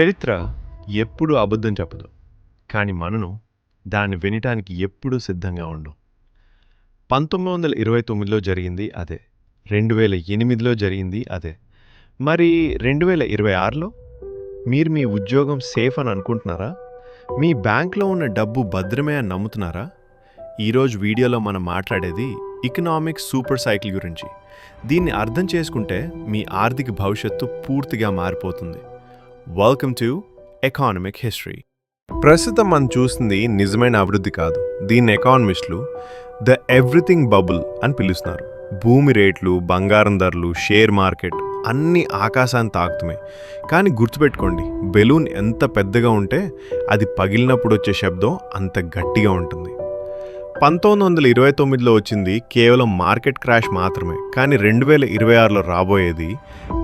చరిత్ర ఎప్పుడూ అబద్ధం చెప్పదు. కానీ మనను దాన్ని వినటానికి ఎప్పుడూ సిద్ధంగా ఉండు. పంతొమ్మిది వందల ఇరవై తొమ్మిదిలో జరిగింది అదే. రెండు వేల ఎనిమిదిలో జరిగింది అదే. మరి రెండు వేల ఇరవై ఆరులో మీరు మీ ఉద్యోగం సేఫ్ అని అనుకుంటున్నారా? మీ బ్యాంక్లో ఉన్న డబ్బు భద్రమే అని నమ్ముతున్నారా? ఈరోజు వీడియోలో మనం మాట్లాడేది ఇకనామిక్ సూపర్ సైకిల్ గురించి. దీన్ని అర్థం చేసుకుంటే మీ ఆర్థిక భవిష్యత్తు పూర్తిగా మారిపోతుంది. వెల్కమ్ టు ఎకానమిక్ హిస్టరీ ప్రస్తుతం మనం చూస్తుంది నిజమైన అభివృద్ధి కాదు. దీన్ని ఎకానమిస్టులు ద ఎవ్రీథింగ్ బబుల్ అని పిలుస్తున్నారు. భూమి రేట్లు బంగారం ధరలు షేర్ మార్కెట్ అన్నీ ఆకాశాన్ని తాకుతున్నాయి. కానీ గుర్తుపెట్టుకోండి బెలూన్ ఎంత పెద్దగా ఉంటే అది పగిలినప్పుడు వచ్చే శబ్దం అంత గట్టిగా ఉంటుంది. పంతొమ్మిది వందల ఇరవై తొమ్మిదిలో వచ్చింది కేవలం మార్కెట్ క్రాష్ మాత్రమే. కానీ రెండు వేల ఇరవై ఆరులో రాబోయేది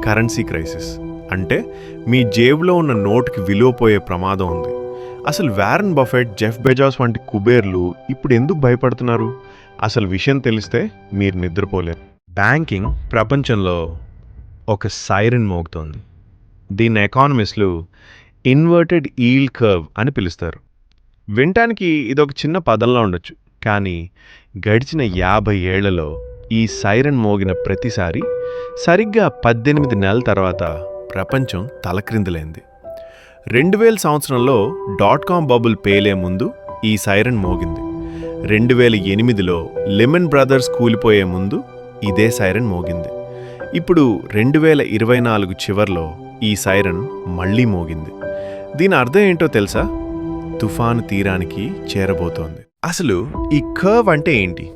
కరెన్సీ క్రైసిస్ అంటే మీ జేబులో ఉన్న నోటుకి విలువ పోయే ప్రమాదం ఉంది. అసలు వ్యారన్ బఫెట్ జెఫ్ బెజాస్ వంటి కుబేర్లు ఇప్పుడు ఎందుకు భయపడుతున్నారు? అసలు విషయం తెలిస్తే మీరు నిద్రపోలేరు. బ్యాంకింగ్ ప్రపంచంలో ఒక సైరన్ మోగుతోంది. దీన్ని ఎకానమిస్టులు ఇన్వర్టెడ్ ఈల్ కర్వ్ అని పిలుస్తారు. వినటానికి ఒక చిన్న పదంలో ఉండొచ్చు కానీ గడిచిన యాభై ఏళ్ళలో ఈ సైరన్ మోగిన ప్రతిసారి సరిగ్గా పద్దెనిమిది నెలల తర్వాత ప్రపంచం తలక్రిందులైంది. రెండు వేల సంవత్సరంలో డాట్ కామ్ బబుల్ పేలే ముందు ఈ సైరన్ మోగింది. రెండు వేల ఎనిమిదిలో లెమన్ బ్రదర్స్ కూలిపోయే ముందు ఇదే సైరన్ మోగింది. ఇప్పుడు రెండు వేల ఇరవై నాలుగు చివర్లో ఈ సైరన్ మళ్ళీ మోగింది. దీని అర్థం ఏంటో తెలుసా? తుఫాను తీరానికి చేరబోతోంది. అసలు ఈ కర్వ్ అంటే ఏంటి?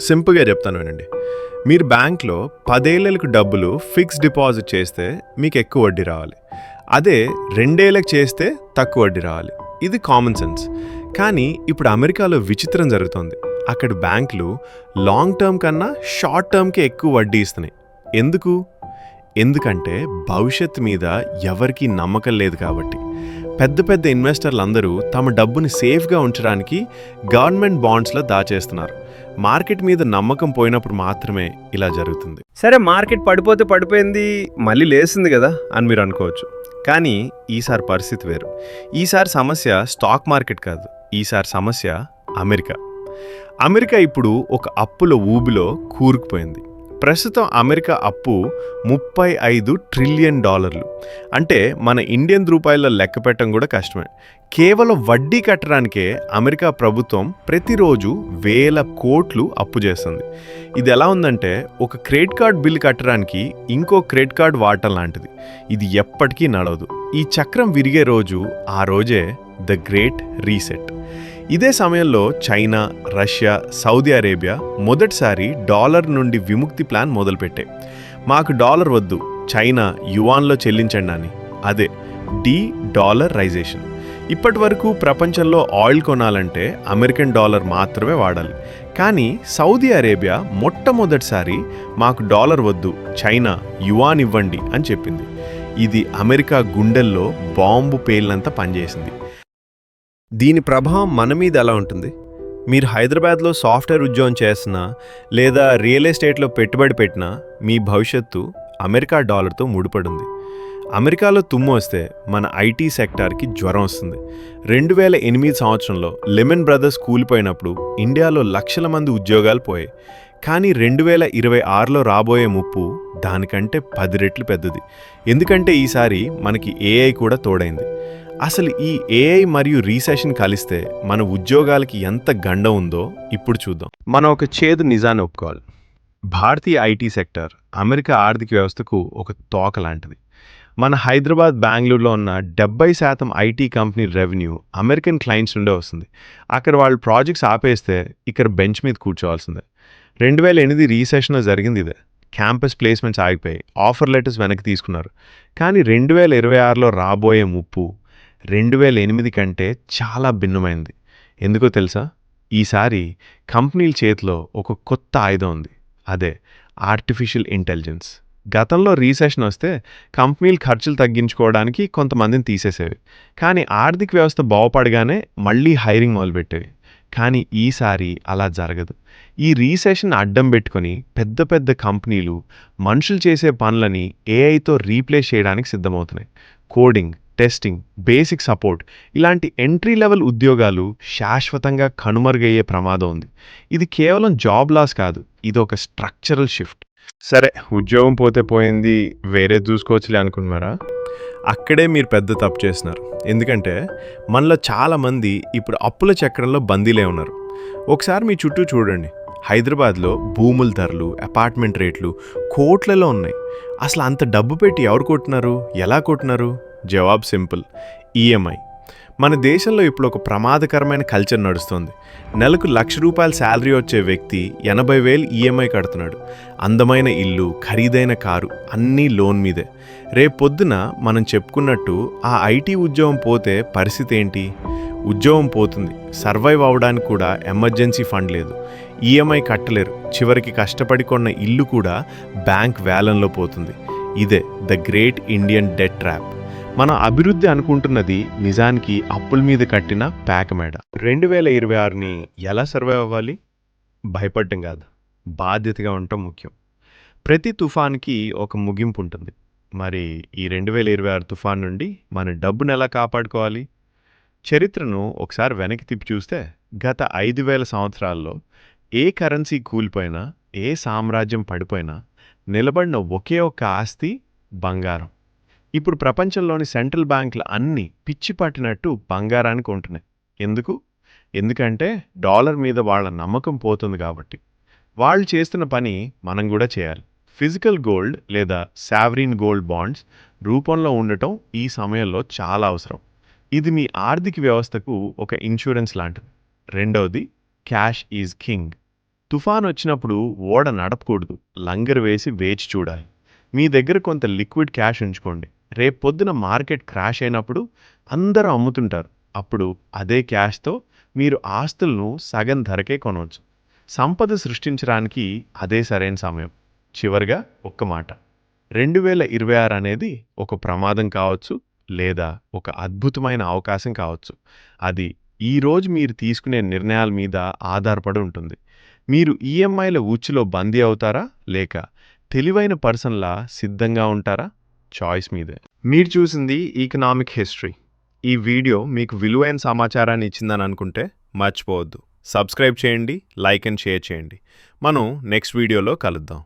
సింపుల్గా చెప్తాను వినండి. మీరు బ్యాంక్లో పదేళ్ళకు డబ్బులు ఫిక్స్ డిపాజిట్ చేస్తే మీకు ఎక్కువ వడ్డీ రావాలి. అదే రెండేళ్ళకి చేస్తే తక్కువ వడ్డీ రావాలి. ఇది కామన్ సెన్స్. కానీ ఇప్పుడు అమెరికాలో విచిత్రం జరుగుతోంది. అక్కడ బ్యాంకులు లాంగ్ టర్మ్ కన్నా షార్ట్ టర్మ్కే ఎక్కువ వడ్డీ ఇస్తున్నాయి. ఎందుకు? ఎందుకంటే భవిష్యత్ మీద ఎవరికీ నమ్మకం లేదు కాబట్టి. పెద్ద పెద్ద ఇన్వెస్టర్లు అందరూ తమ డబ్బుని సేఫ్గా ఉంచడానికి గవర్నమెంట్ బాండ్స్లో దాచేస్తున్నారు. మార్కెట్ మీద నమ్మకం పోయినప్పుడు మాత్రమే ఇలా జరుగుతుంది. సరే మార్కెట్ పడిపోతే పడిపోయింది మళ్ళీ లేసింది కదా అని మీరు అనుకోవచ్చు. కానీ ఈసారి పరిస్థితి వేరు. ఈసారి సమస్య స్టాక్ మార్కెట్ కాదు. ఈసారి సమస్య అమెరికా. అమెరికా ఇప్పుడు ఒక అప్పుల ఊబిలో కూరుకుపోయింది. ప్రస్తుతం అమెరికా అప్పు ముప్పై ఐదు ట్రిలియన్ డాలర్లు. అంటే మన ఇండియన్ రూపాయల లెక్క పెట్టడం కూడా కష్టమే. కేవలం వడ్డీ కట్టడానికే అమెరికా ప్రభుత్వం ప్రతిరోజు వేల కోట్లు అప్పు చేస్తుంది. ఇది ఎలా ఉందంటే ఒక క్రెడిట్ కార్డ్ బిల్ కట్టడానికి ఇంకో క్రెడిట్ కార్డ్ వాడటం లాంటిది. ఇది ఎప్పటికీ నడవదు. ఈ చక్రం విరిగే రోజు ఆ రోజే ద గ్రేట్ రీసెట్. ఇదే సమయంలో చైనా రష్యా సౌదీ అరేబియా మొదటిసారి డాలర్ నుండి విముక్తి ప్లాన్ మొదలుపెట్టాయి. మాకు డాలర్ వద్దు చైనా యువాన్లో చెల్లించండి అని. అదే డి డాలర్ రైజేషన్ ఇప్పటి వరకు ప్రపంచంలో ఆయిల్ కొనాలంటే అమెరికన్ డాలర్ మాత్రమే వాడాలి. కానీ సౌదీ అరేబియా మొట్టమొదటిసారి మాకు డాలర్ వద్దు చైనా యువాన్ ఇవ్వండి అని చెప్పింది. ఇది అమెరికా గుండెల్లో బాంబు పేలినంత పనిచేసింది. దీని ప్రభావం మన మీద ఎలా ఉంటుంది? మీరు హైదరాబాద్లో సాఫ్ట్వేర్ ఉద్యోగం చేస్తున్నా లేదా రియల్ ఎస్టేట్లో పెట్టుబడి పెట్టినా మీ భవిష్యత్తు అమెరికా డాలర్తో ముడిపడింది. అమెరికాలో తుమ్ము వస్తే మన ఐటీ సెక్టార్కి జ్వరం వస్తుంది. రెండు వేల ఎనిమిది సంవత్సరంలో లెమన్ బ్రదర్స్ కూలిపోయినప్పుడు ఇండియాలో లక్షల మంది ఉద్యోగాలు పోయాయి. కానీ రెండు వేల ఇరవై ఆరులో రాబోయే ముప్పు దానికంటే పది రెట్లు పెద్దది. ఎందుకంటే ఈసారి మనకి ఏఐ కూడా తోడైంది. అసలు ఈ ఏఐ మరియు రీసెషన్ కలిస్తే మన ఉద్యోగాలకి ఎంత గండ ఉందో ఇప్పుడు చూద్దాం. మనం ఒక చేదు నిజాన్ని ఒప్పుకోవాలి. భారతీయ ఐటీ సెక్టర్ అమెరికా ఆర్థిక వ్యవస్థకు ఒక తోక లాంటిది. మన హైదరాబాద్ బెంగళూరులో ఉన్న డెబ్బై శాతం IT company revenue American clients నుండే వస్తుంది. అక్కడ వాళ్ళు ప్రాజెక్ట్స్ ఆపేస్తే ఇక్కడ బెంచ్ మీద కూర్చోవాల్సిందే. రెండు వేల ఎనిమిది రీసెషన్లో జరిగింది ఇదే. క్యాంపస్ ప్లేస్మెంట్స్ ఆగిపోయి ఆఫర్ లెటర్స్ వెనక్కి తీసుకున్నారు. కానీ రెండు వేల ఇరవై ఆరులో రాబోయే ముప్పు రెండు వేల ఎనిమిది కంటే చాలా భిన్నమైంది. ఎందుకో తెలుసా? ఈసారి కంపెనీల చేతిలో ఒక కొత్త ఆయుధం ఉంది. అదే ఆర్టిఫిషియల్ ఇంటెలిజెన్స్. గతంలో రీసెషన్ వస్తే కంపెనీలు ఖర్చులు తగ్గించుకోవడానికి కొంతమందిని తీసేసేవి. కానీ ఆర్థిక వ్యవస్థ బాగుపడగానే మళ్ళీ హైరింగ్ మొదలుపెట్టేవి. కానీ ఈసారి అలా జరగదు. ఈ రీసెషన్ అడ్డం పెట్టుకొని పెద్ద పెద్ద కంపెనీలు మనుషులు చేసే పనులని ఏఐతో రీప్లేస్ చేయడానికి సిద్ధమవుతున్నాయి. కోడింగ్ టెస్టింగ్ బేసిక్ సపోర్ట్ ఇలాంటి ఎంట్రీ లెవెల్ ఉద్యోగాలు శాశ్వతంగా కనుమరుగయ్యే ప్రమాదం ఉంది. ఇది కేవలం జాబ్ లాస్ కాదు ఇది ఒక స్ట్రక్చరల్ షిఫ్ట్ సరే ఉద్యోగం పోతే పోయింది వేరే చూసుకోవచ్చులే అనుకున్నారా? అక్కడే మీరు పెద్ద తప్పు చేస్తున్నారు. ఎందుకంటే మనలో చాలామంది ఇప్పుడు అప్పుల చక్రంలో బందీలే ఉన్నారు. ఒకసారి మీ చుట్టూ చూడండి. హైదరాబాద్లో భూముల ధరలు అపార్ట్మెంట్ రేట్లు కోట్లలో ఉన్నాయి. అసలు అంత డబ్బు పెట్టి ఎవరు కొట్టినారు? ఎలా కొట్టినారు? జవాబు సింపుల్ ఈఎంఐ మన దేశంలో ఇప్పుడు ఒక ప్రమాదకరమైన కల్చర్ నడుస్తుంది. నెలకు లక్ష రూపాయల శాలరీ వచ్చే వ్యక్తి ఎనభై వేలు ఈఎంఐ కడుతున్నాడు. అందమైన ఇల్లు ఖరీదైన కారు అన్నీ లోన్ మీదే. రేపు పొద్దున మనం చెప్పుకున్నట్టు ఆ ఐటీ ఉద్యోగం పోతే పరిస్థితి ఏంటి? ఉద్యోగం పోతుంది. సర్వైవ్ అవడానికి కూడా ఎమర్జెన్సీ ఫండ్ లేదు. ఈఎంఐ కట్టలేరు. చివరికి కష్టపడి కొన్న ఇల్లు కూడా బ్యాంక్ వేలంలో పోతుంది. ఇదే the great Indian debt trap. మన అభివృద్ధి అనుకుంటున్నది నిజానికి అప్పుల మీద కట్టిన మేడ. రెండు వేల ఇరవై ఆరుని ఎలా సర్వైవ్ అవ్వాలి? భయపడటం కాదు. బాధ్యతగా ఉండటం ముఖ్యం. ప్రతి తుఫాన్కి ఒక ముగింపు ఉంటుంది. మరి ఈ రెండు వేల ఇరవై ఆరు తుఫాన్ నుండి మన డబ్బును ఎలా కాపాడుకోవాలి? చరిత్రను ఒకసారి వెనక్కి తిప్పి చూస్తే గత ఐదు వేల సంవత్సరాల్లో ఏ కరెన్సీ కూలిపోయినా ఏ సామ్రాజ్యం పడిపోయినా నిలబడిన ఒకే ఒక్క ఆస్తి బంగారం. ఇప్పుడు ప్రపంచంలోని సెంట్రల్ బ్యాంకులు అన్నీ పిచ్చి పట్టినట్టు బంగారానికి ఉంటున్నాయి ఎందుకు? ఎందుకంటే డాలర్ మీద వాళ్ళ నమ్మకం పోతుంది కాబట్టి. వాళ్ళు చేస్తున్న పని మనం కూడా చేయాలి. ఫిజికల్ గోల్డ్ లేదా సావరీన్ గోల్డ్ బాండ్స్ రూపంలో ఉండటం ఈ సమయంలో చాలా అవసరం. ఇది మీ ఆర్థిక వ్యవస్థకు ఒక ఇన్సూరెన్స్ లాంటిది. రెండవది క్యాష్ ఈజ్ కింగ్. తుఫాన్ వచ్చినప్పుడు ఓడ నడపకూడదు. లంగర్ వేసి వేచి చూడాలి. మీ దగ్గర కొంత లిక్విడ్ క్యాష్ ఉంచుకోండి. రేపు పొద్దున మార్కెట్ క్రాష్ అయినప్పుడు అందరూ అమ్ముతుంటారు. అప్పుడు అదే క్యాష్తో మీరు ఆస్తులను సగం ధరకే కొనవచ్చు. సంపద సృష్టించడానికి అదే సరైన సమయం. చివరిగా ఒక్క మాట. రెండు వేల ఇరవై ఆరు అనేది ఒక ప్రమాదం కావచ్చు లేదా ఒక అద్భుతమైన అవకాశం కావచ్చు. అది ఈరోజు మీరు తీసుకునే నిర్ణయాల మీద ఆధారపడి ఉంటుంది. మీరు ఈఎంఐల ఊచిలో బందీ అవుతారా? లేక తెలివైన పర్సన్లా సిద్ధంగా ఉంటారా? చాయిస్ మీదే. మీరు చూసింది ఈకనామిక్ హిస్టరీ ఈ వీడియో మీకు విలువైన సమాచారాన్ని ఇచ్చిందని అనుకుంటే మర్చిపోవద్దు. సబ్స్క్రైబ్ చేయండి లైక్ అండ్ షేర్ చేయండి. మనం నెక్స్ట్ వీడియోలో కలుద్దాం.